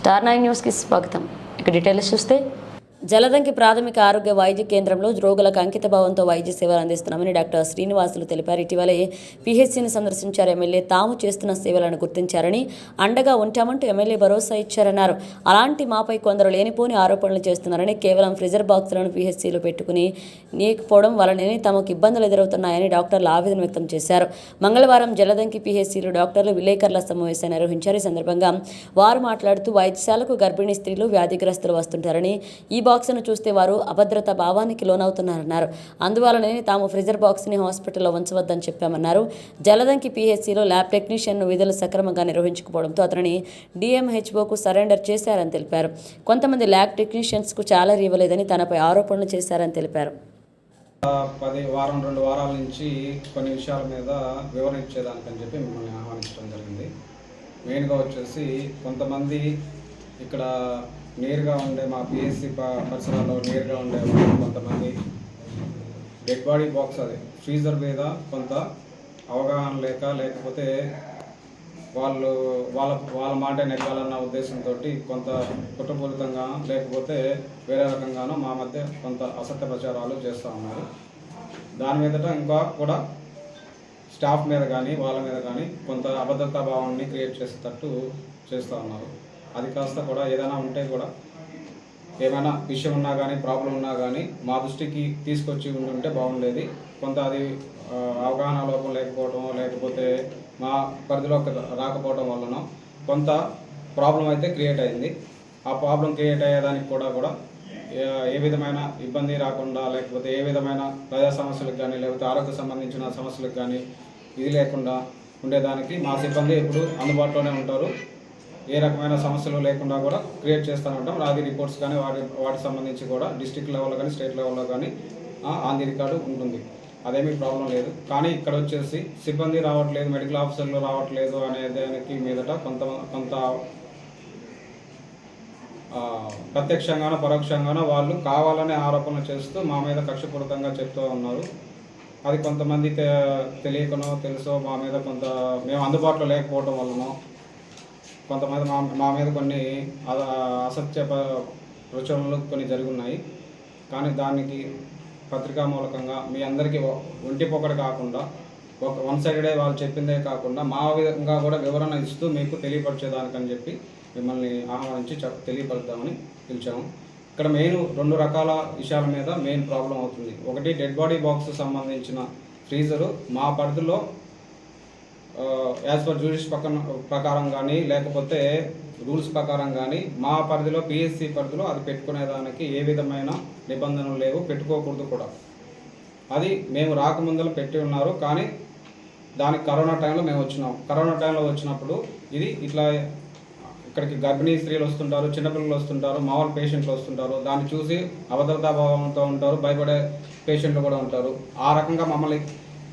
Star nine న్యూస్కి స్వాగతం. ఇక డీటెయిల్స్ చూస్తే జలదంకి ప్రాథమిక ఆరోగ్య వైద్య కేంద్రంలో రోగులకు అంకిత భావంతో వైద్య సేవలు అందిస్తున్నామని డాక్టర్ శ్రీనివాసులు తెలిపారు. ఇటీవలే పిహెచ్సిని సందర్శించారు ఎమ్మెల్యే. తాము చేస్తున్న సేవలను గుర్తించారని అండగా ఉంటామంటూ ఎమ్మెల్యే భరోసా ఇచ్చారన్నారు. అలాంటి మాపై కొందరు లేనిపోని ఆరోపణలు చేస్తున్నారని కేవలం ఫ్రిజర్ బాక్సులను పిహెచ్సిలో పెట్టుకుని నీకపోవడం వలననే తమకు ఇబ్బందులు ఎదురవుతున్నాయని డాక్టర్లు ఆవేదన వ్యక్తం చేశారు. మంగళవారం జలదంకి పిహెచ్సిలు డాక్టర్లు విలేకరుల సమావేశం నిర్వహించారు. ఈ సందర్భంగా వారు మాట్లాడుతూ వైద్యశాలకు గర్భిణీ స్త్రీలు వ్యాధిగ్రస్తులు వస్తుంటారని ఈ బాక్స్ను చూస్తే వారు అభద్రత భావానికి లోనవుతున్నారన్నారు. అందువలనే తాము ఫ్రిజర్ బాక్స్ని హాస్పిటల్లో ఉంచవద్దని చెప్పామన్నారు. జలదంకి పీహెచ్సీలో ల్యాబ్ టెక్నీషియన్ను విధులు సక్రమంగా నిర్వహించుకోవడంతో అతనిని డిఎంహెచ్ఓకు సరెండర్ చేశారని తెలిపారు. కొంతమంది ల్యాబ్ టెక్నీషియన్స్కు చాలా ఇవ్వలేదని తనపై ఆరోపణలు చేశారని తెలిపారు. పది వారం రెండు వారాల నుంచి కొన్ని విషయాల మీద వివరణ ఇచ్చేదానికని చెప్పి మిమ్మల్ని ఆహ్వానించడం జరిగింది. మెయిన్గా వచ్చేసి కొంతమంది ఇక్కడ నేరుగా ఉండే మా పిఎస్సి పరిసరాల్లో నేరుగా ఉండే కొంతమంది డెడ్ బాడీ బాక్స్ అది. ఫ్రీజర్ మీద కొంత అవగాహన లేక లేకపోతే వాళ్ళు వాళ్ళ వాళ్ళ మాట నెగ్గాలన్న ఉద్దేశంతో కొంత కుట్రపూరితంగా లేకపోతే వేరే రకంగానూ మా మధ్య కొంత అసత్య ప్రచారాలు చేస్తూ ఉన్నారు. దాని మీదట ఇంకా కూడా స్టాఫ్ మీద కానీ వాళ్ళ మీద కానీ కొంత అభద్రతా భావాన్ని క్రియేట్ చేసేటట్టు చేస్తూ ఉన్నారు. అది కాస్త కూడా ఏదైనా ఉంటే కూడా ఏమైనా విషయం ఉన్నా కానీ ప్రాబ్లం ఉన్నా కానీ మా దృష్టికి తీసుకొచ్చి ఉంటే బాగుండేది. కొంత అది అవగాహన లోపం లేకపోవడం లేకపోతే మా పరిధిలోకి రాకపోవడం వలన కొంత ప్రాబ్లం అయితే క్రియేట్ అయింది. ఆ ప్రాబ్లం క్రియేట్ అయ్యేదానికి కూడా కూడా ఏ- విధమైన ఇబ్బంది రాకుండా లేకపోతే ఏ విధమైన ప్రజా సమస్యలకు కానీ లేకపోతే ఆరోగ్య సంబంధించిన సమస్యలకు కానీ ఇది లేకుండా ఉండేదానికి మా సిబ్బంది ఎప్పుడు అందుబాటులోనే ఉంటారు. ఏ రకమైన సమస్యలు లేకుండా కూడా క్రియేట్ చేస్తూ ఉంటాం. రాది రిపోర్ట్స్ కానీ వాటి వాటికి సంబంధించి కూడా డిస్ట్రిక్ట్ లెవెల్లో కానీ స్టేట్ లెవెల్లో కానీ ఆన్ రికార్డు ఉంటుంది. అదేమీ ప్రాబ్లం లేదు. కానీ ఇక్కడ వచ్చేసి సిబ్బంది రావట్లేదు మెడికల్ ఆఫీసర్లు రావట్లేదు అనే దానికి మీదట కొంత కొంత ప్రత్యక్షంగానో పరోక్షంగానో వాళ్ళు కావాలనే ఆరోపణలు చేస్తూ మా మీద కక్షపూరితంగా చెప్తూ ఉన్నారు. అది కొంతమంది తెలియకనో తెలుసో మా మీద కొంత మేము అందుబాటులో లేకపోవడం వల్లనో కొంతమంది మా మా మీద కొన్ని అసత్య ప్రచురణలు కొన్ని జరుగున్నాయి. కానీ దానికి పత్రికా మూలకంగా మీ అందరికీ ఒంటి పొక్కడు కాకుండా ఒక వన్ సైడెడే వాళ్ళు చెప్పిందే కాకుండా మా విధంగా కూడా వివరణ ఇస్తూ మీకు తెలియపరిచేదానికని చెప్పి మిమ్మల్ని ఆహ్వానించి తెలియపరుద్దామని పిలిచాము. ఇక్కడ మెయిన్ రెండు రకాల విషయాల మీద మెయిన్ ప్రాబ్లం అవుతుంది. ఒకటి డెడ్ బాడీ బాక్స్ సంబంధించిన ఫ్రీజరు. మా పరిధిలో యాజ్ పర్ జ్యూడిష్ పక్కన ప్రకారం కానీ లేకపోతే రూల్స్ ప్రకారం కానీ మా పరిధిలో పిఎస్సి పరిధిలో అది పెట్టుకునేదానికి ఏ విధమైన నిబంధనలు లేవు పెట్టుకోకూడదు కూడా. అది మేము రాకముందలు పెట్టి ఉన్నారు కానీ దానికి కరోనా టైంలో మేము వచ్చినాం. కరోనా టైంలో వచ్చినప్పుడు ఇది ఇట్లా ఇక్కడికి గర్భిణీ స్త్రీలు వస్తుంటారు చిన్నపిల్లలు వస్తుంటారు మామూలు పేషెంట్లు వస్తుంటారు దాన్ని చూసి అభద్రతాభావంతో ఉంటారు భయపడే పేషెంట్లు కూడా ఉంటారు. ఆ రకంగా మమ్మల్ని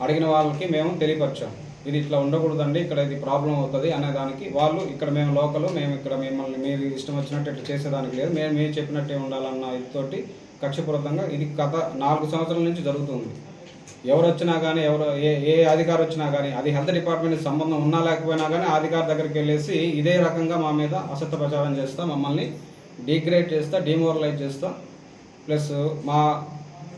అడిగిన వాళ్ళకి మేము తెలియపరిచాం. ఇది ఇట్లా ఉండకూడదండి ఇక్కడ ఇది ప్రాబ్లం అవుతుంది అనే దానికి వాళ్ళు ఇక్కడ మేము లోకల్ మేము ఇక్కడ మిమ్మల్ని మీరు ఇష్టం వచ్చినట్టు ఇట్లా చేసేదానికి లేదు. మేము మీరు చెప్పినట్టే ఉండాలన్న ఇదితోటి కక్షపూరితంగా ఇది గత నాలుగు సంవత్సరాల నుంచి జరుగుతుంది. ఎవరు వచ్చినా కానీ ఎవరు ఏ ఏ అధికారి వచ్చినా కానీ అది హెల్త్ డిపార్ట్మెంట్ సంబంధం ఉన్నా లేకపోయినా కానీ అధికారి దగ్గరికి వెళ్ళేసి ఇదే రకంగా మా మీద అసత్య ప్రచారం చేస్తా మమ్మల్ని డిగ్రేడ్ చేస్తా డిమోరలైజ్ చేస్తా. ప్లస్ మా